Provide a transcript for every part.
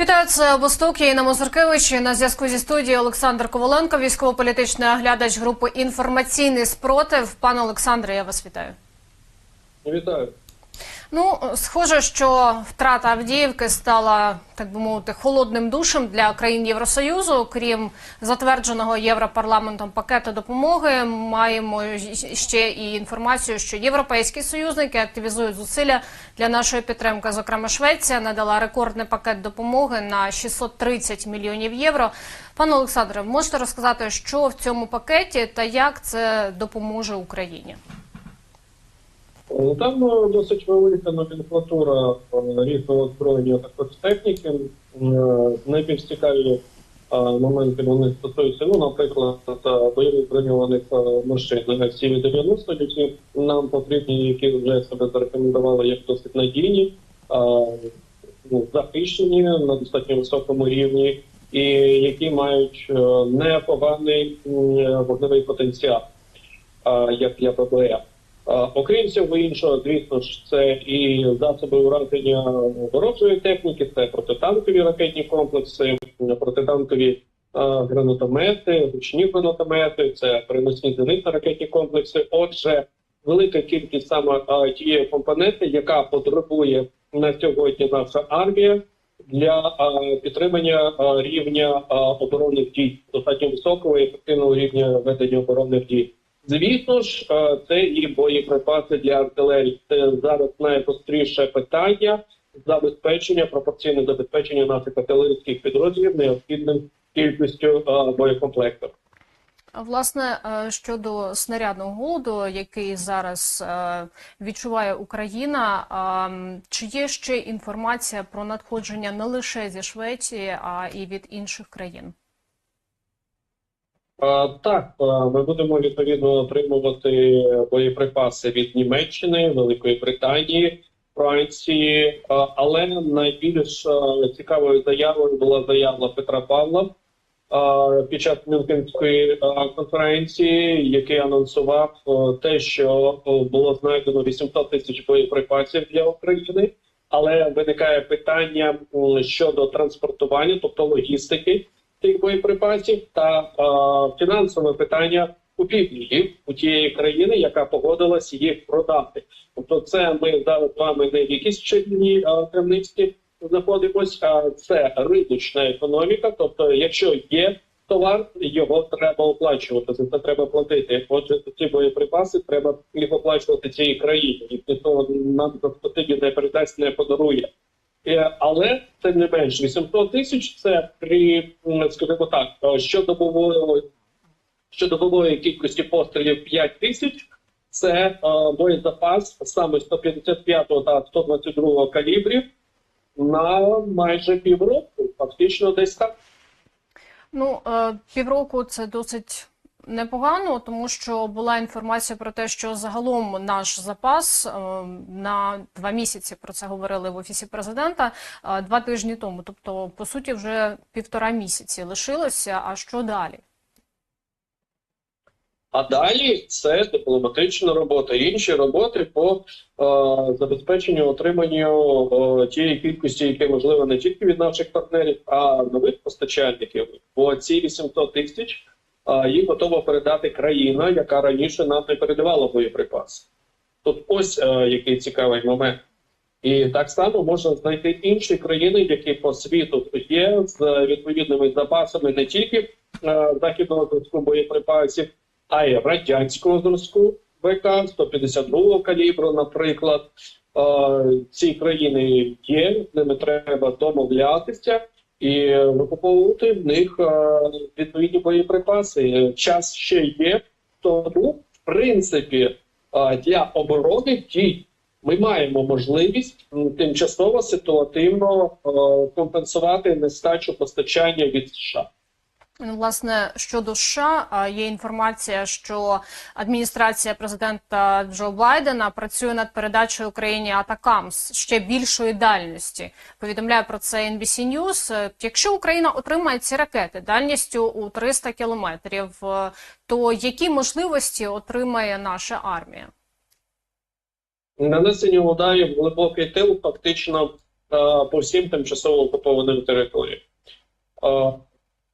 Вітаю, це Восток. Я Інна Мозеркевич. На зв'язку зі студією Олександр Коваленко, військово-політичний оглядач групи інформаційний спротив. Пане Олександре, я вас вітаю. Вітаю. Ну, схоже, що втрата Авдіївки стала, так би мовити, холодним душем для країн Євросоюзу. Крім затвердженого Європарламентом пакету допомоги, маємо ще і інформацію, що європейські союзники активізують зусилля для нашої підтримки. Зокрема, Швеція надала рекордний пакет допомоги на 630 мільйонів євро. Пане Олександре, можете розказати, що в цьому пакеті та як це допоможе Україні? Ну, Там е, досить велика номенклатура е, різного озброєння та техніки. Е, Найбільш цікаві е, моменти вони стосуються, ну, наприклад, е, бойових броньованих е, машин Сіві-90, які нам потрібні, які вже себе зарекомендували як досить надійні, е, ну, захищені на достатньо високому рівні, і які мають е, непоганий е, вогневий потенціал, е, як для ПБР. Окрім всього іншого, звісно ж, це і засоби ураження ворожої техніки, це протитанкові ракетні комплекси, протитанкові гранатомети, ручні гранатомети, це переносні зенитно ракетні комплекси. Отже, велика кількість саме тієї компоненти, яка потребує на сьогодні наша армія для підтримання рівня оборонних дій, достатньо високого і ефективного рівня ведення оборонних дій. Звісно ж, е, це і боєприпаси для артилерії. Це зараз найгостріше питання забезпечення, пропорційне забезпечення наших артилерійських підрозділів необхідним кількістю е, боєкомплектів. Власне, е, щодо снарядного голоду, який зараз відчуває Україна, чи є ще інформація про надходження не лише зі Швеції, а і від інших країн? Е, Так, е, ми будемо відповідно отримувати боєприпаси від Німеччини, Великої Британії, Франції. Е, Але найбільш цікавою заявою була заява Петра Павла під час Мюнхенської конференції, який анонсував те, що було знайдено 800 тисяч боєприпасів для України. Але виникає питання щодо транспортування, тобто логістики тих боєприпасів та е, фінансове питання купівлі їх у тієї країни, яка погодилась їх продати. Тобто, це ми зараз вами не в якійсь чарівній е, крамниці знаходимося, а це риночна економіка. Тобто, якщо є товар, його треба оплачувати. За це треба платити. Отже, ці боєприпаси треба їх оплачувати цій країні. Ніхто нам тоді не передасть, не подарує. Е, Але тим не менш, 800 тисяч це при скажімо так, е, щодобової щодобової кількості пострілів 5 тисяч. Це е, боєзапас саме 155 та 122 калібрів на майже півроку, фактично десь так. Ну, півроку це досить непогано, тому що була інформація про те, що загалом наш запас е, на два місяці про це говорили в офісі президента е, два тижні тому. Тобто, по суті, вже півтора місяці лишилося. А що далі? А далі це дипломатична робота, інші роботи по е, забезпеченню отриманню е, тієї кількості, які можливо не тільки від наших партнерів, а нових постачальників. Бо ці 800 тисяч їх готова передати країна, яка раніше нам не передавала боєприпаси. Тут ось е, який цікавий момент. І так само можна знайти інші країни, які по світу є з відповідними запасами не тільки е, західного зв'язку боєприпасів, а й радянського зразку ВК 152 калібру, наприклад. Е, Ці країни є, з ними треба домовлятися і викуповувати в них е, відповідні боєприпаси. Час ще є, тому в принципі е, для оборони дій ми маємо можливість тимчасово ситуативно е, компенсувати нестачу постачання від США. Ну, Власне, щодо США, є інформація, що адміністрація президента Джо Байдена працює над передачею Україні Атакамс ще більшої дальності. Повідомляє про це NBC News. Е, Якщо Україна отримає ці ракети дальністю у 300 кілометрів, е, то які можливості отримає наша армія? Нанесення ударів глибокий тил фактично по всім тимчасово окупованим територіям.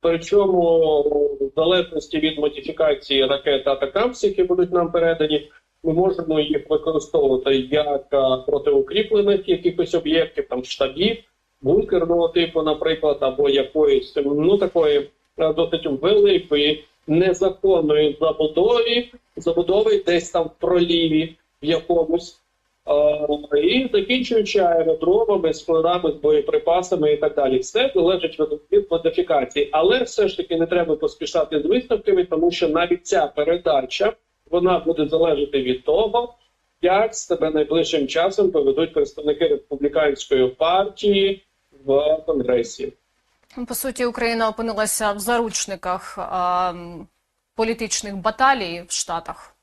Причому в залежності від модифікації ракет Атакамс, які будуть нам передані, ми можемо їх використовувати як е, проти укріплених якихось об'єктів, там штабів, бункерного типу, наприклад, або якоїсь ну такої е, досить великої незаконної забудови, забудови десь там в проліві в якомусь. Е, І закінчуючи аеродромами, складами з боєприпасами і так далі, все залежить від, модифікації, але все ж таки не треба поспішати з висновками, тому що навіть ця передача вона буде залежати від того, як себе найближчим часом поведуть представники республіканської партії в конгресі. По суті, Україна опинилася в заручниках а, політичних баталій в Штатах.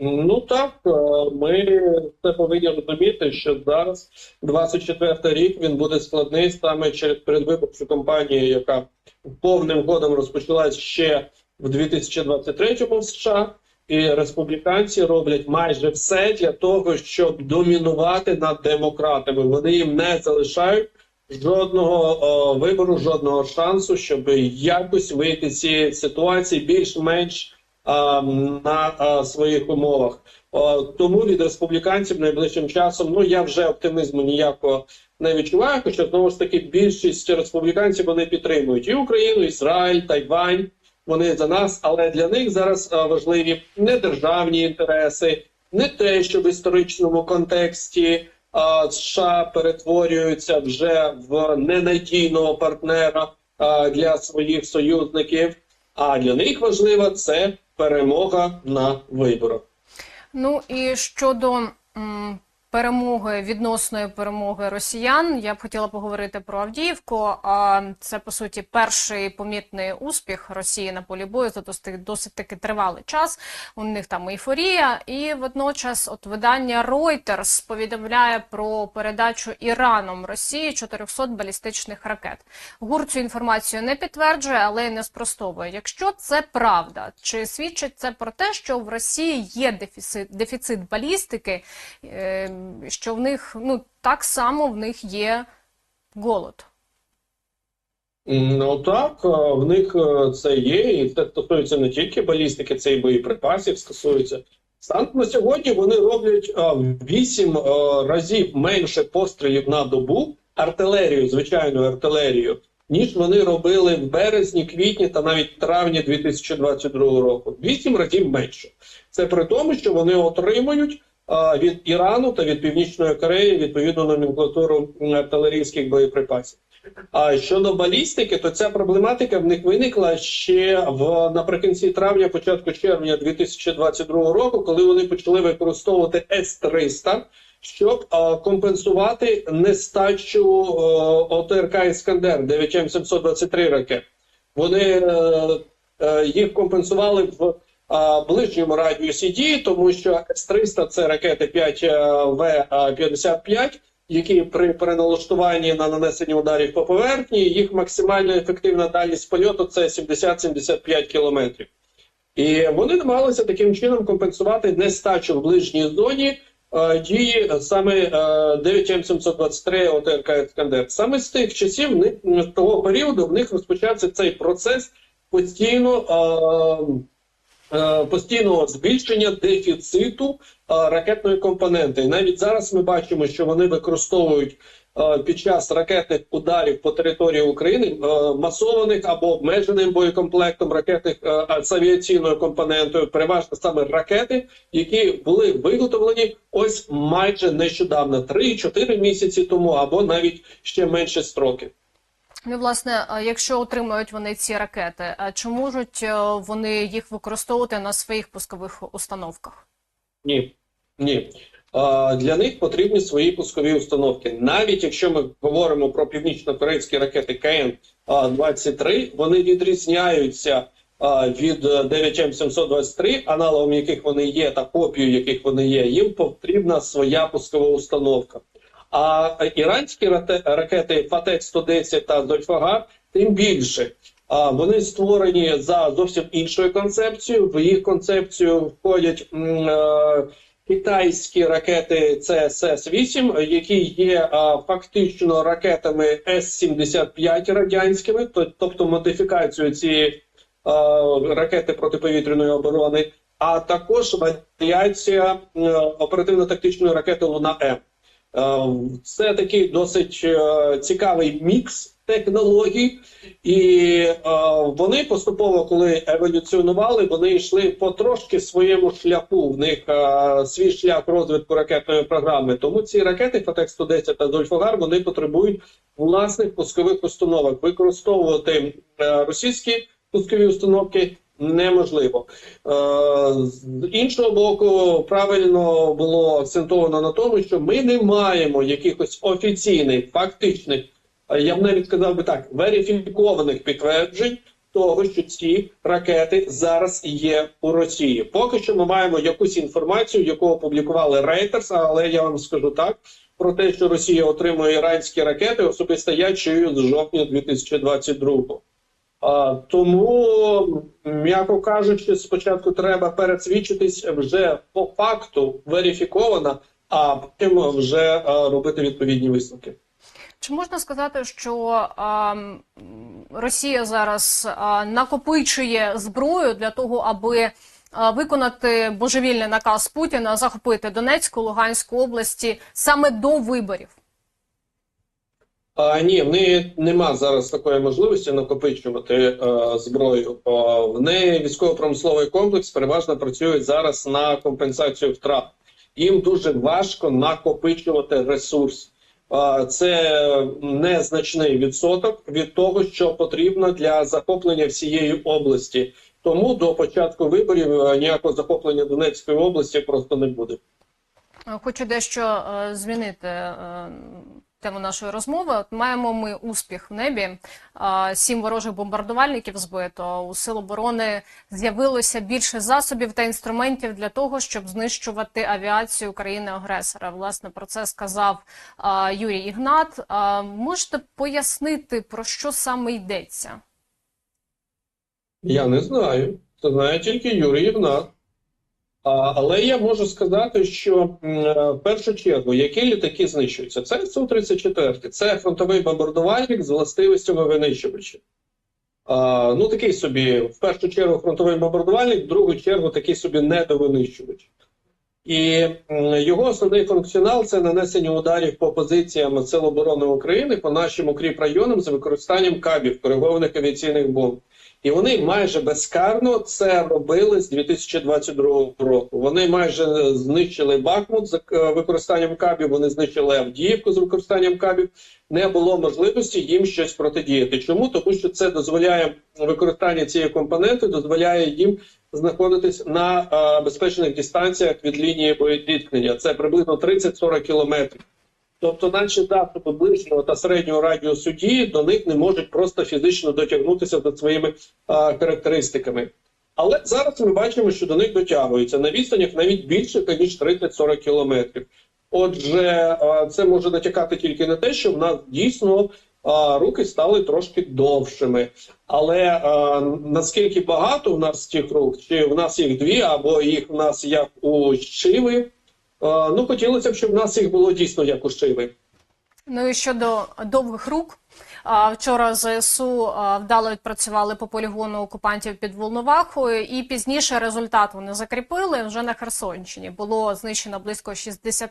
Ну так, е, ми це повинні розуміти, що зараз 24 рік він буде складний саме через передвиборчу кампанію, яка повним ходом розпочалась ще в 2023 в США. І республіканці роблять майже все для того, щоб домінувати над демократами. Вони їм не залишають жодного о, вибору, жодного шансу, щоб якось вийти з цієї ситуації більш-менш на своїх умовах. Тому від республіканців найближчим часом ну я вже оптимізму ніякого не відчуваю. Хоча знову ж таки більшість республіканців вони підтримують і Україну, Ізраїль, Тайвань. Вони за нас, але для них зараз важливі не державні інтереси, не те, що в історичному контексті США перетворюються вже в ненадійного партнера для своїх союзників. А для них важлива це перемога на виборах. Ну і щодо перемоги, відносної перемоги росіян, я б хотіла поговорити про Авдіївку. А це по суті перший помітний успіх Росії на полі бою за досить, досить таки тривалий час. У них там ейфорія, і водночас, от видання Reuters повідомляє про передачу Іраном Росії 400 балістичних ракет. ГУР цю інформацію не підтверджує, але й не спростовує. Якщо це правда, чи свідчить це про те, що в Росії є дефіцит, дефіцит балістики, е, що в них ну так само в них є голод? Ну так, е, в них е, це є, і це стосується не тільки балістики, це і боєприпасів стосується. Станом на сьогодні вони роблять е, в вісім е, разів менше пострілів на добу артилерію, звичайною артилерією, ніж вони робили в березні, квітні та навіть травні 2022 року. Вісім разів менше. Це при тому, що вони отримують від Ірану та від Північної Кореї відповідну номенклатуру артилерійських боєприпасів. А щодо балістики, то ця проблематика в них виникла ще в наприкінці травня, початку червня 2022 року, коли вони почали використовувати С-300, щоб а, компенсувати нестачу а, ОТРК Іскандер 9М723 ракет. Вони е, е, їх компенсували в ближньому радіусі дії, тому що С-300 це ракети 5В-55, які при переналаштуванні на нанесення ударів по поверхні, їх максимально ефективна дальність польоту це 70-75 кілометрів. І вони намагалися таким чином компенсувати нестачу в ближній зоні е, дії саме е, 9М723 ОТРК «Іскандер». Саме з тих часів, з того періоду, в них розпочався цей процес постійно. Е, Постійного збільшення дефіциту е, ракетної компоненти. І навіть зараз ми бачимо, що вони використовують е, під час ракетних ударів по території України е, масованих або обмеженим боєкомплектом ракетних е, з авіаційною компонентою, переважно саме ракети, які були виготовлені ось майже нещодавно, 3-4 місяці тому, або навіть ще менше строки. Ну, власне, якщо отримують вони ці ракети, а чи можуть е, вони їх використовувати на своїх пускових установках? Ні, ні. Для них потрібні свої пускові установки. Навіть якщо ми говоримо про північно-корейські ракети КН-23, вони відрізняються від е, 9М723, аналогом яких вони є, та копією яких вони є. Їм потрібна своя пускова установка. А іранські ракети Фатек-110 та Зольфагар тим більше. Вони створені за зовсім іншою концепцією. В їх концепцію входять е, китайські ракети ЦСС-8, які є фактично ракетами С-75 радянськими, то- тобто модифікацію цієї ракети протиповітряної оборони, а також варіація е, оперативно-тактичної ракети Луна М. Е, Це такий досить е, цікавий мікс технологій, і е, вони поступово, коли еволюціонували, вони йшли потрошки своєму шляху. В них свій шлях розвитку ракетної програми. Тому ці ракети Фатек 110 та Зольфагар вони потребують власних пускових установок. Використовувати російські пускові установки неможливо. Е, з іншого боку, правильно було акцентовано на тому, що ми не маємо якихось офіційних, фактичних, я б навіть сказав би так, верифікованих підтверджень того, що ці ракети зараз є у Росії. Поки що ми маємо якусь інформацію, яку опублікували Reuters, але я вам скажу так. Про те, що Росія отримує іранські ракети, особисто я чую з жовтня 2022 а, тому, м'яко кажучи, спочатку треба пересвідчитись вже по факту верифіковано, а потім вже робити відповідні висновки. Чи можна сказати, що а, Росія зараз а, накопичує зброю для того, аби а, виконати божевільний наказ Путіна захопити Донецьку, Луганську області саме до виборів? А, ні, в неї нема зараз такої можливості накопичувати е, зброю. А, в неї військово-промисловий комплекс переважно працює зараз на компенсацію втрат. Їм дуже важко накопичувати ресурс. А, це незначний відсоток від того, що потрібно для захоплення всієї області. Тому до початку виборів е, ніякого захоплення Донецької області просто не буде. Е, Хочу дещо е, змінити е, тему нашої розмови. От маємо ми успіх в небі. Сім ворожих бомбардувальників збито. У сил оборони з'явилося більше засобів та інструментів для того, щоб знищувати авіацію країни-агресора. Власне, про це сказав Юрій Ігнат. Можете пояснити, про що саме йдеться? Я не знаю. Це знає тільки Юрій Євнат. Але я можу сказати, що е, в першу чергу, які літаки знищуються? Це Су-34. Це фронтовий бомбардувальник з властивостями винищувача. Ну, такий собі, в першу чергу, фронтовий бомбардувальник, в другу чергу, такий собі недовинищувач. І його основний функціонал це нанесення ударів по позиціям Сил оборони України по нашим укріпрайонам з використанням кабів коригованих авіаційних бомб. І вони майже безкарно це робили з 2022 року. Вони майже знищили Бахмут з е, використанням кабів. Вони знищили Авдіївку з використанням кабів. Не було можливості їм щось протидіяти. Чому? Тому що це дозволяє використання цієї компоненти, дозволяє їм знаходитись на е, безпечних дистанціях від лінії боєзіткнення. Це приблизно 30-40 кілометрів. Тобто наші засоби ближнього та середнього радіусу дії до них не можуть просто фізично дотягнутися за своїми а, характеристиками. Але зараз ми бачимо, що до них дотягуються на відстанях навіть більше, ніж 30-40 кілометрів. Отже, а, це може натякати тільки на те, що в нас дійсно а, руки стали трошки довшими. Але а, наскільки багато в нас цих рук, чи в нас їх дві, або їх в нас як у щиви, а, ну хотілося б, щоб в нас їх було дійсно як у щиви. Ну і щодо довгих рук. Вчора ЗСУ вдало відпрацювали по полігону окупантів під Волновахою, і пізніше результат вони закріпили вже на Херсонщині. Було знищено близько 60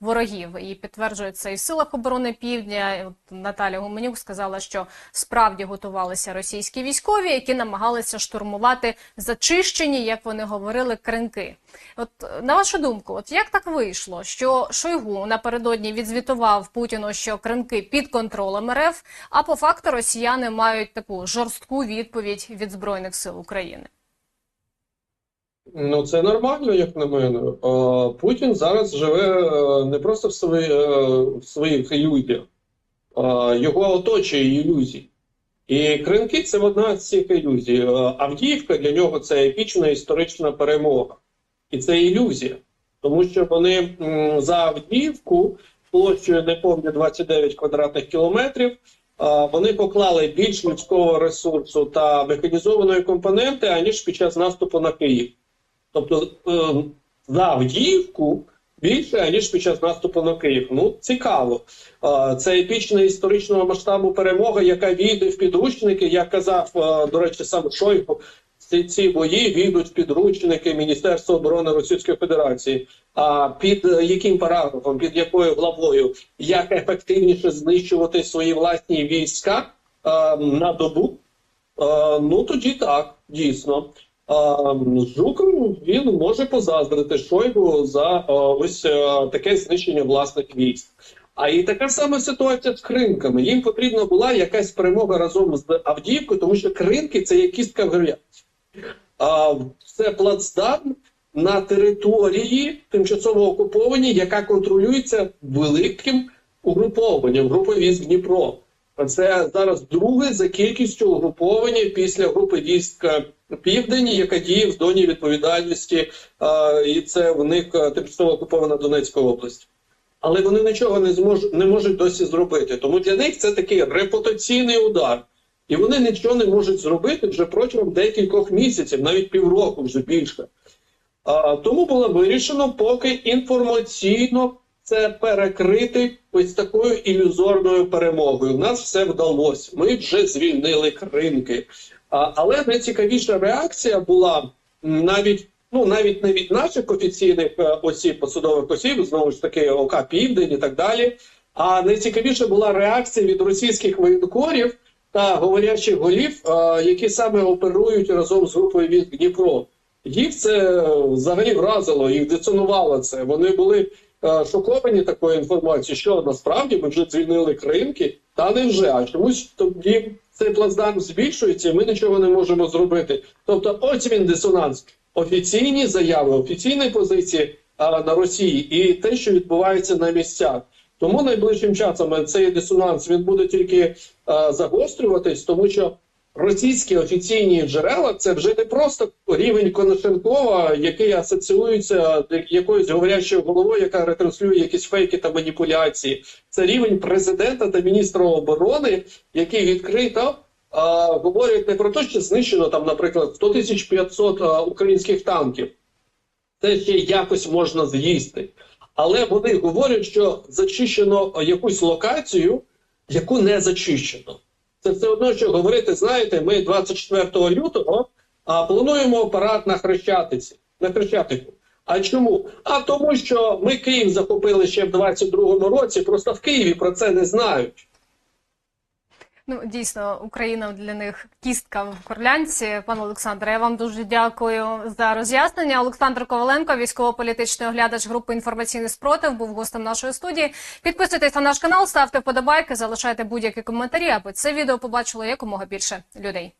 ворогів. І підтверджує це і в силах оборони Півдня. Наталя Гуменюк сказала, що справді готувалися російські військові, які намагалися штурмувати зачищені, як вони говорили, кринки. От на вашу думку, от як так вийшло, що Шойгу напередодні відзвітував Путіну, що кринки під контролем РФ, а по факту росіяни мають таку жорстку відповідь від збройних сил України? Ну, це нормально, як на мене. Путін зараз живе е, не просто в, свої, е, в своїх ілюзіях, його оточує ілюзії. І Кринки це одна з цих ілюзій. Е, Авдіївка для нього це епічна історична перемога. І це ілюзія. Тому що вони за Авдіївку площею неповні 29 квадратних кілометрів. Вони поклали більш людського ресурсу та механізованої компоненти, аніж під час наступу на Київ. Тобто е, за більше аніж під час наступу на Київ. Ну цікаво. Це епічна історичного масштабу перемога, яка війде в підручники. Як казав е, до речі, сам Шойгу. Ці, ці бої війдуть в підручники Міністерства оборони Російської Федерації. А під е, яким параграфом, під якою главою, як ефективніше знищувати свої власні війська е, на добу? Е, ну тоді так, дійсно. А, Жуков він може позаздрити Шойгу за е, ось е, таке знищення власних військ. А і така сама ситуація з кринками. Їм потрібна була якась перемога разом з Авдіївкою, тому що кринки це є кістка в. А, Це плацдарм на території тимчасово окупованій, яка контролюється великим угрупованням групи військ Дніпро. Це зараз друге за кількістю угруповання після групи військ е, Південь, яка діє в зоні відповідальності, і це в них е, тимчасово окупована Донецька область. Але вони нічого не зможуть не можуть досі зробити. Тому для них це такий репутаційний удар. І вони нічого не можуть зробити вже протягом декількох місяців, навіть півроку, вже більше. А, тому було вирішено поки інформаційно це перекрити ось такою ілюзорною перемогою. У нас все вдалося. Ми вже звільнили кринки. А, але найцікавіша реакція була навіть. Ну, навіть не від наших офіційних е, осіб, посадових осіб, знову ж таки, ОК Південь і так далі. А найцікавіша була реакція від російських воєнкорів та говорячих голів, які саме оперують разом з групою військ Дніпро. Їх це е, взагалі вразило, їх децонувало це. Вони були е, шоковані такою інформацією, що насправді ми вже звільнили кринки, та не вже. А чомусь тоді цей плацдарм збільшується, і ми нічого не можемо зробити. Тобто, ось він дисонанс. Офіційні заяви, офіційні позиції на Росії і те, що відбувається на місцях. Тому найближчим часом цей дисонанс він буде тільки а, загострюватись, тому що російські офіційні джерела це вже не просто рівень Коношенкова, який асоціюється якоюсь говорячою головою, яка ретранслює якісь фейки та маніпуляції. Це рівень президента та міністра оборони, який відкрито говорять не про те, що знищено там, наприклад, 100 тисяч 500 а, українських танків. Це ще якось можна з'їсти. Але вони говорять, що зачищено якусь локацію, яку не зачищено. Це все одно, що говорити, знаєте, ми 24 лютого а, плануємо парад на Хрещатиці. На Хрещатику. А чому? А тому, що ми Київ захопили ще в 22-му році, просто в Києві про це не знають. Ну, дійсно, Україна для них кістка в корлянці. Пане Олександре, я вам дуже дякую за роз'яснення. Олександр Коваленко, військово-політичний оглядач групи інформаційний спротив, був гостем нашої студії. Підписуйтесь на наш канал, ставте вподобайки, залишайте будь-які коментарі, аби це відео побачило якомога більше людей.